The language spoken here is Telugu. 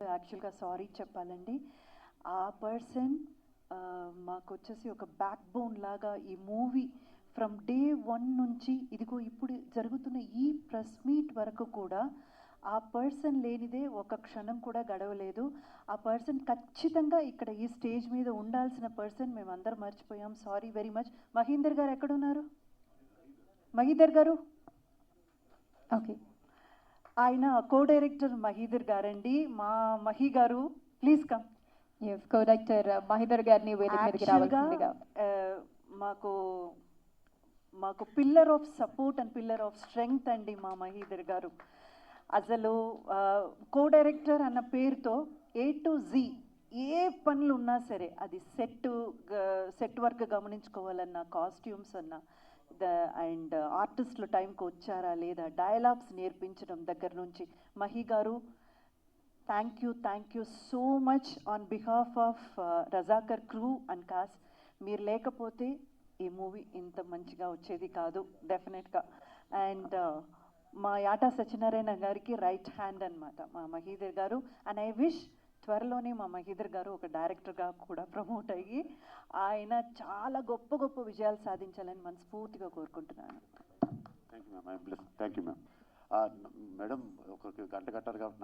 యాక్చువల్గా సారీ చెప్పాలండి. ఆ పర్సన్ మాకు వచ్చేసి ఒక బ్యాక్ బోన్ లాగా ఈ మూవీ ఫ్రమ్ డే వన్ నుంచి ఇదిగో ఇప్పుడు జరుగుతున్న ఈ ప్రెస్ మీట్ వరకు కూడా ఆ పర్సన్ లేనిదే ఒక క్షణం కూడా గడవలేదు. ఆ పర్సన్ ఖచ్చితంగా ఇక్కడ ఈ స్టేజ్ మీద ఉండాల్సిన పర్సన్ మేమందరం మర్చిపోయాం. సారీ వెరీ మచ్ మహీందర్ గారు ఎక్కడున్నారు? మహీందర్ గారు? ఓకే ఆయన కో డైరెక్టర్ మహీదర్ గారండి. మా మహి గారు please come yes co-director Mahidhar గారిని వేదిక మీదకి రావాల్సిందిగా. మాకు మాకు pillar of support and pillar of strength అండి మా మహీదర్ గారు. అసలు కో డైరెక్టర్ అన్న పేరుతో ఏ టు జీ ఏ పనులు ఉన్నా సరే అది సెట్ సెట్ వర్క్ గమనించుకోవాలన్నా కాస్ట్యూమ్స్ అన్నా ద అండ్ ఆర్టిస్టులు టైంకి వచ్చారా లేదా డైలాగ్స్ నేర్పించడం దగ్గర నుంచి? మహి గారు thank you thank you so much on behalf of Razakar crew and cast మీరు లేకపోతే ఈ మూవీ ఇంత మంచిగా వచ్చేది కాదు డెఫినెట్గా అండ్ uh, మా యాటా సత్యనారాయణ గారికి రైట్ హ్యాండ్ అన్నమాట మా మహీదర్ గారు. అండ్ ఐ విష్ త్వరలోనే మా మహీదర్ గారు ఒక డైరెక్టర్గా కూడా ప్రమోట్ అయ్యి ఆయన చాలా గొప్ప గొప్ప విజయాలు సాధించాలని మనస్ఫూర్తిగా కోరుకుంటున్నాను. Thank you ma'am thank you ma'am madam ఒక గంట కట్టారు కాబట్టి